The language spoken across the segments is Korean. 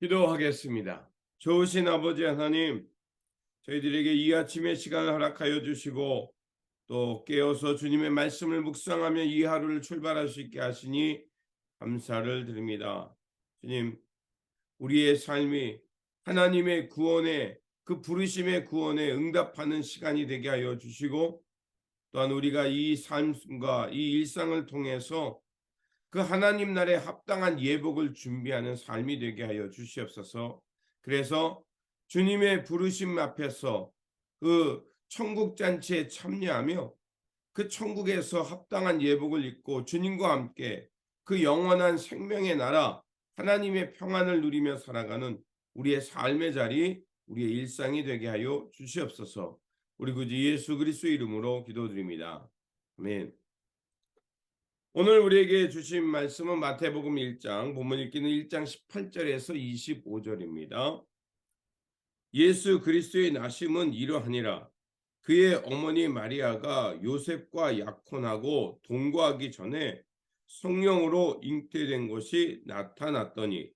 기도하겠습니다. 좋으신 아버지 하나님, 저희들에게 이 아침의 시간을 허락하여 주시고 또 깨어서 주님의 말씀을 묵상하며 이 하루를 출발할 수 있게 하시니 감사를 드립니다. 주님, 우리의 삶이 하나님의 구원에 그 부르심의 구원에 응답하는 시간이 되게 하여 주시고 또한 우리가 이 삶과 이 일상을 통해서 그 하나님 나라에 합당한 예복을 준비하는 삶이 되게 하여 주시옵소서. 그래서 주님의 부르심 앞에서 그 천국 잔치에 참여하며 그 천국에서 합당한 예복을 입고 주님과 함께 그 영원한 생명의 나라 하나님의 평안을 누리며 살아가는 우리의 삶의 자리, 우리의 일상이 되게 하여 주시옵소서. 우리 구주 예수 그리스도 이름으로 기도드립니다. 아멘. 오늘 우리에게 주신 말씀은 마태복음 1장 본문 읽기는 1장 18절에서 25절입니다. 예수 그리스도의 나심은 이러하니라 그의 어머니 마리아가 요셉과 약혼하고 동거하기 전에 성령으로 잉태된 것이 나타났더니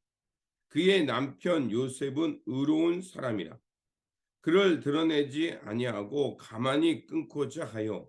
그의 남편 요셉은 의로운 사람이라 그를 드러내지 아니하고 가만히 끊고자 하여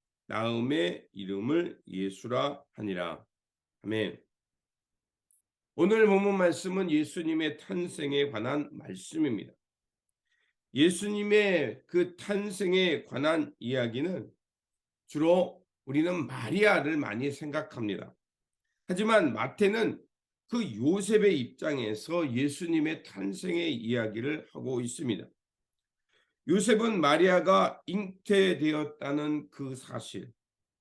나음의 이름을 예수라 하니라. 아멘. 오늘 본문 말씀은 예수님의 탄생에 관한 말씀입니다. 예수님의 그 탄생에 관한 이야기는 주로 우리는 마리아를 많이 생각합니다. 하지만 마태는 그 요셉의 입장에서 예수님의 탄생의 이야기를 하고 있습니다. 요셉은 마리아가 잉태되었다는 그 사실,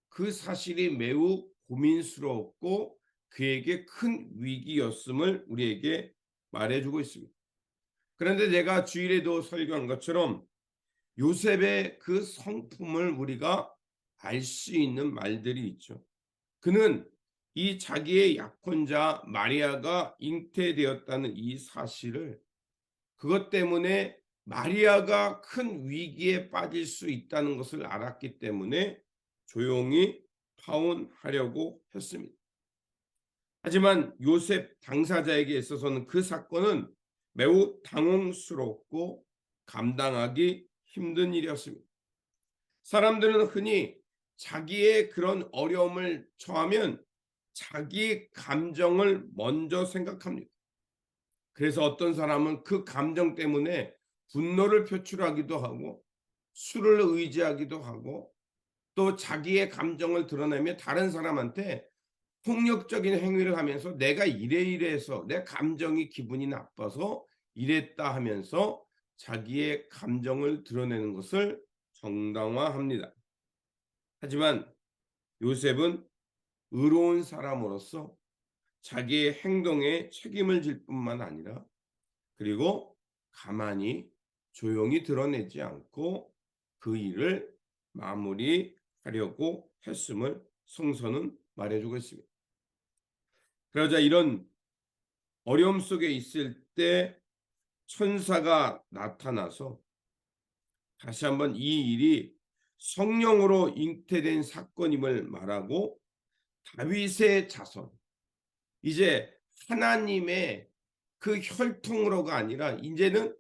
그 사실이 매우 고민스러웠고 그에게 큰 위기였음을 우리에게 말해주고 있습니다. 그런데 내가 주일에도 설교한 것처럼 요셉의 그 성품을 우리가 알 수 있는 말들이 있죠. 그는 이 자기의 약혼자 마리아가 잉태되었다는 이 사실을 그것 때문에 마리아가 큰 위기에 빠질 수 있다는 것을 알았기 때문에 조용히 파혼하려고 했습니다. 하지만 요셉 당사자에게 있어서는 그 사건은 매우 당황스럽고 감당하기 힘든 일이었습니다. 사람들은 흔히 자기의 그런 어려움을 처하면 자기 감정을 먼저 생각합니다. 그래서 어떤 사람은 그 감정 때문에 분노를 표출하기도 하고 술을 의지하기도 하고 또 자기의 감정을 드러내며 다른 사람한테 폭력적인 행위를 하면서 내가 이래 이래해서 내 감정이 기분이 나빠서 이랬다 하면서 자기의 감정을 드러내는 것을 정당화합니다. 하지만 요셉은 의로운 사람으로서 자기의 행동에 책임을 질 뿐만 아니라 그리고 가만히 조용히 드러내지 않고 그 일을 마무리하려고 했음을 성서는 말해주고 있습니다. 그러자 이런 어려움 속에 있을 때 천사가 나타나서 다시 한번 이 일이 성령으로 잉태된 사건임을 말하고 다윗의 자손 이제 하나님의 그 혈통으로가 아니라 이제는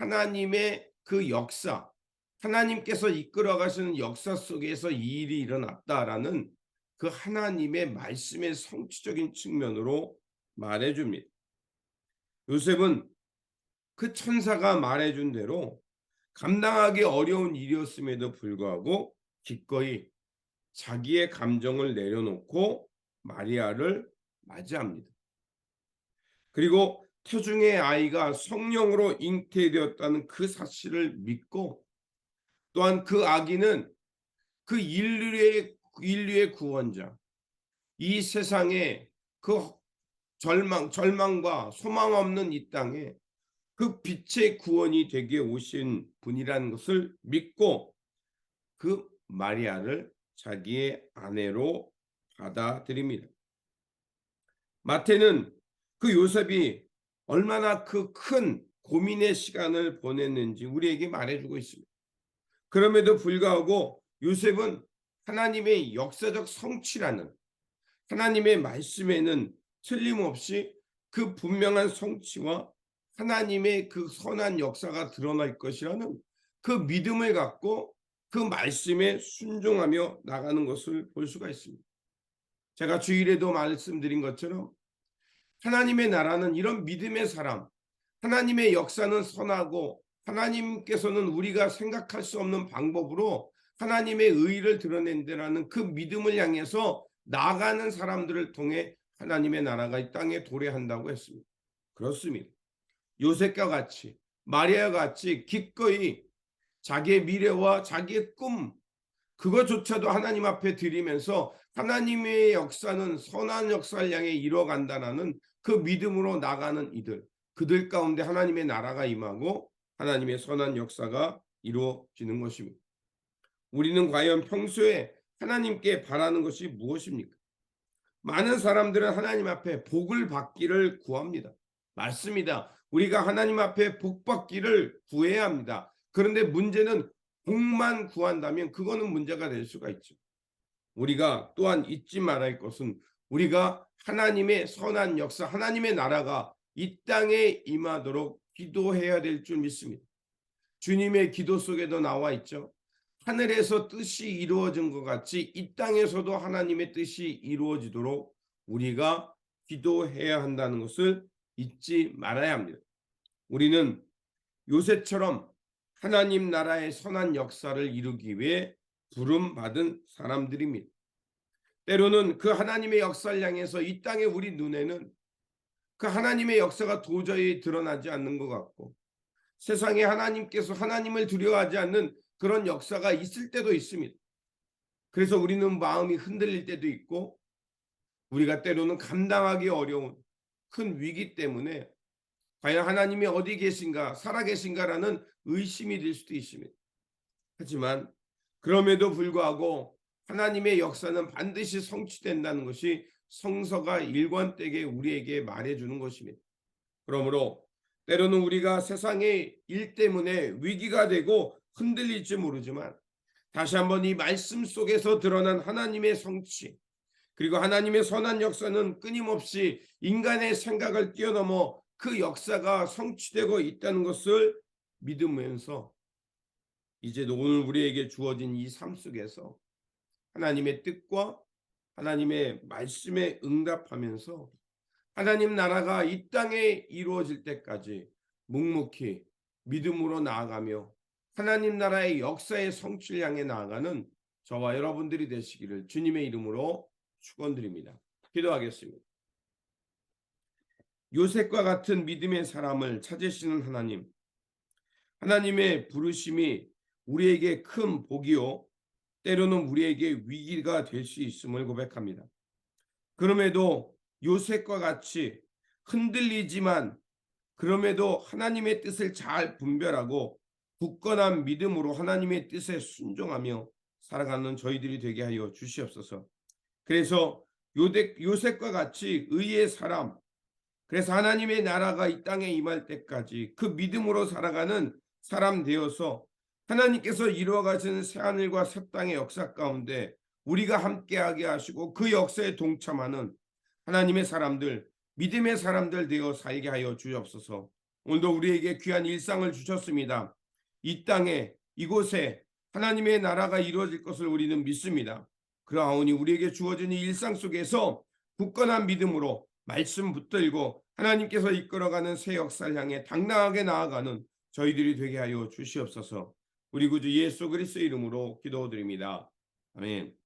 하나님의 그 역사, 하나님께서 이끌어 가시는 역사 속에서 이 일이 일어났다라는 그 하나님의 말씀의 성취적인 측면으로 말해 줍니다. 요셉은 그 천사가 말해준 대로 감당하기 어려운 일이었음에도 불구하고 기꺼이 자기의 감정을 내려놓고 마리아를 맞이합니다. 그리고 태중의 아이가 성령으로 잉태되었다는 그 사실을 믿고 또한 그 아기는 그 인류의 인류의 구원자 이 세상에 그 절망 절망과 소망 없는 이 땅에 그 빛의 구원이 되게 오신 분이라는 것을 믿고 그 마리아를 자기의 아내로 받아들입니다. 마태는 그 요셉이 얼마나 그 큰 고민의 시간을 보냈는지 우리에게 말해주고 있습니다. 그럼에도 불구하고 요셉은 하나님의 역사적 성취라는 하나님의 말씀에는 틀림없이 그 분명한 성취와 하나님의 그 선한 역사가 드러날 것이라는 그 믿음을 갖고 그 말씀에 순종하며 나가는 것을 볼 수가 있습니다. 제가 주일에도 말씀드린 것처럼 하나님의 나라는 이런 믿음의 사람, 하나님의 역사는 선하고 하나님께서는 우리가 생각할 수 없는 방법으로 하나님의 의를 드러낸다라는 그 믿음을 향해서 나가는 사람들을 통해 하나님의 나라가 이 땅에 도래한다고 했습니다. 그렇습니다. 요셉과 같이 마리아와 같이 기꺼이 자기의 미래와 자기의 꿈 그것조차도 하나님 앞에 드리면서 하나님의 역사는 선한 역사를 향해 이뤄간다라는 그 믿음으로 나가는 이들 그들 가운데 하나님의 나라가 임하고 하나님의 선한 역사가 이루어지는 것입니다. 우리는 과연 평소에 하나님께 바라는 것이 무엇입니까? 많은 사람들은 하나님 앞에 복을 받기를 구합니다. 맞습니다. 우리가 하나님 앞에 복 받기를 구해야 합니다. 그런데 문제는 복만 구한다면 그거는 문제가 될 수가 있죠. 우리가 또한 잊지 말아야 할 것은 우리가 하나님의 선한 역사, 하나님의 나라가 이 땅에 임하도록 기도해야 될 줄 믿습니다. 주님의 기도 속에도 나와 있죠. 하늘에서 뜻이 이루어진 것 같이 이 땅에서도 하나님의 뜻이 이루어지도록 우리가 기도해야 한다는 것을 잊지 말아야 합니다. 우리는 요새처럼 하나님 나라의 선한 역사를 이루기 위해 부름 받은 사람들입니다. 때로는 그 하나님의 역사를 향해서 이 땅의 우리 눈에는 그 하나님의 역사가 도저히 드러나지 않는 것 같고 세상에 하나님께서 하나님을 두려워하지 않는 그런 역사가 있을 때도 있습니다. 그래서 우리는 마음이 흔들릴 때도 있고 우리가 때로는 감당하기 어려운 큰 위기 때문에 과연 하나님이 어디 계신가 살아계신가라는 의심이 들 수도 있습니다. 하지만 그럼에도 불구하고 하나님의 역사는 반드시 성취된다는 것이 성서가 일관되게 우리에게 말해주는 것입니다. 그러므로 때로는 우리가 세상의 일 때문에 위기가 되고 흔들릴지 모르지만 다시 한번 이 말씀 속에서 드러난 하나님의 성취 그리고 하나님의 선한 역사는 끊임없이 인간의 생각을 뛰어넘어 그 역사가 성취되고 있다는 것을 믿으면서 이제 오늘 우리에게 주어진 이 삶 속에서 하나님의 뜻과 하나님의 말씀에 응답하면서 하나님 나라가 이 땅에 이루어질 때까지 묵묵히 믿음으로 나아가며 하나님 나라의 역사의 성취를 향해 나아가는 저와 여러분들이 되시기를 주님의 이름으로 축원드립니다. 기도하겠습니다. 요셉과 같은 믿음의 사람을 찾으시는 하나님, 하나님의 부르심이 우리에게 큰 복이요, 때로는 우리에게 위기가 될 수 있음을 고백합니다. 그럼에도 요셉과 같이 흔들리지만 그럼에도 하나님의 뜻을 잘 분별하고 굳건한 믿음으로 하나님의 뜻에 순종하며 살아가는 저희들이 되게 하여 주시옵소서. 그래서 요셉과 같이 의의 사람, 그래서 하나님의 나라가 이 땅에 임할 때까지 그 믿음으로 살아가는 사람 되어서 하나님께서 이루어 가시는 새하늘과 새 땅의 역사 가운데 우리가 함께하게 하시고 그 역사에 동참하는 하나님의 사람들, 믿음의 사람들 되어 살게 하여 주옵소서. 오늘도 우리에게 귀한 일상을 주셨습니다. 이 땅에 이곳에 하나님의 나라가 이루어질 것을 우리는 믿습니다. 그러하오니 우리에게 주어진 이 일상 속에서 굳건한 믿음으로 말씀 붙들고 하나님께서 이끌어가는 새 역사를 향해 당당하게 나아가는 저희들이 되게 하여 주시옵소서. 우리 구주 예수 그리스도 이름으로 기도드립니다. 아멘.